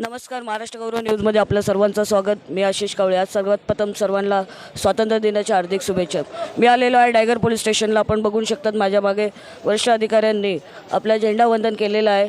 नमस्कार महाराष्ट्र गौरव न्यूजमध्ये आपलं सर्वांचं स्वागत. मी आशिष कावळे. आज सर्वात प्रथम सर्वांना स्वातंत्र्य दिनाच्या हार्दिक शुभेच्छा. मी आलेलो आहे डायगर पोलीस स्टेशनला. आपण बघू शकतात माझ्या मागे वरिष्ठ अधिकाऱ्यांनी आपला झेंडा वंदन केलेलं आहे.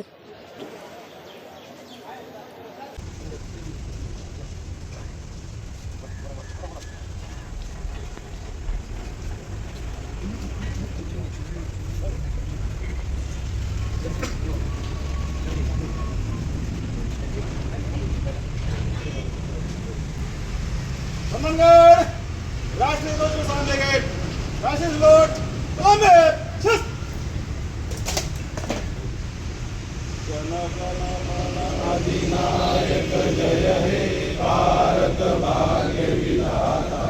ब्रह्मणगड राष्ट्रीय ध्वज को सामने गए राष्ट्रीय ध्वज बॉम्बे छस जन गण मन अधिनायक जय हे भारत भाग्य विधाता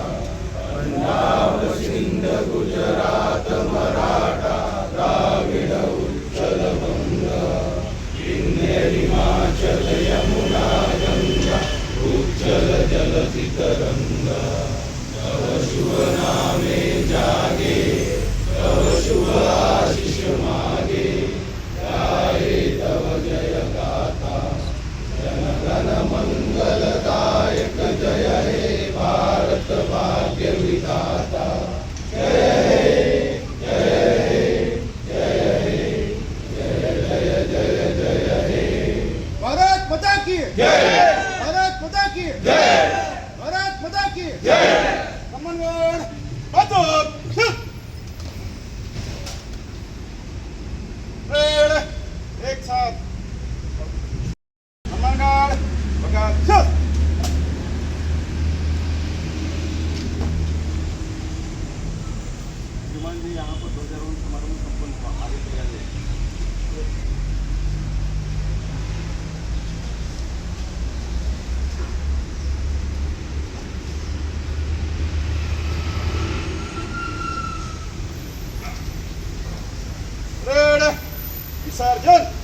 पंजाब सिंध गुजरात मराठा द्राविड उत्कल बंग हिमाचल यमुना गंगा उज्जल जल सितर भारत माता की जय। समनगड वाजव शुभ भगवान जी यहाँ पर ध्वजारोहण समारोह संपन्न हुआ आगे किया है। रेड विसर्जन।